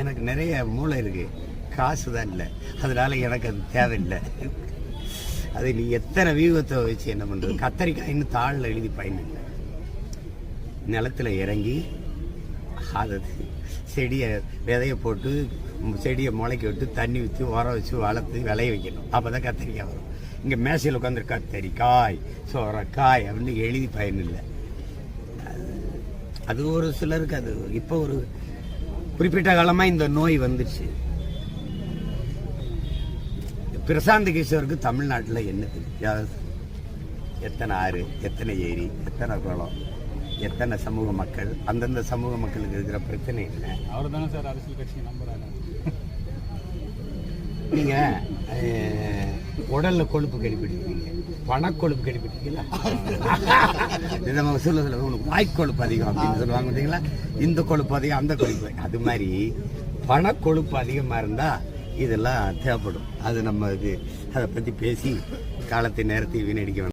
எனக்கு நிறைய மூளை இருக்கு. காசு தான் இல்லை. அதனால எனக்கு அது தேவையில்லை. அது நீ எத்தனை வியூகத்தை வச்சு என்ன பண்ணுறது கத்தரிக்காய்னு தாளில் எழுதி பயன் நிலத்துல இறங்கி அதை செடியை விதைய போட்டு செடியை முளைக்க விட்டு தண்ணி ஊற்றி உரம் வச்சு வளர்த்து விளைய வைக்கணும். அப்போ தான் கத்திரிக்காய் வரும். இங்கே மேசையில் உட்காந்து கத்தரிக்காய் சோரக்காய் அப்படின்னு எழுதி பயனில்லை. இல்லை அது ஒரு சிலருக்கு அது இப்போ ஒரு குறிப்பிட்ட காலமாக இந்த நோய் வந்துச்சு. பிரசாந்த் கிஷோருக்கு தமிழ்நாட்டில் என்ன தெரியும் எத்தனை ஆறு எத்தனை ஏரி எத்தனை குளம் எத்தனை சமூக மக்கள் அந்தந்த சமூக மக்களுக்கு இருக்கிற பிரச்சனை என்ன? அவர் தானே சார் அரசியல் கட்சி நம்புறாங்க நீங்க அஹ், உடல்ல கொழுப்பு கெடுப்பிடுவீங்க பணக்கொழுப்பு கடிப்பிடிக்கீங்களா இதை நம்ம சொல்ல சொல்ல உனக்கு வாய்க்கொழுப்பு அதிகம் அப்படின்னு சொல்லுவாங்க பார்த்தீங்களா? இந்த கொழுப்பு அதிகம் அந்த கொழுப்பு. அது மாதிரி பணக்கொழுப்பு அதிகமாக இருந்தால் இதெல்லாம் தேவைப்படும். அது நம்ம இது அதை பற்றி பேசி காலத்தை நேரத்தை வீணடிக்க வேணும்.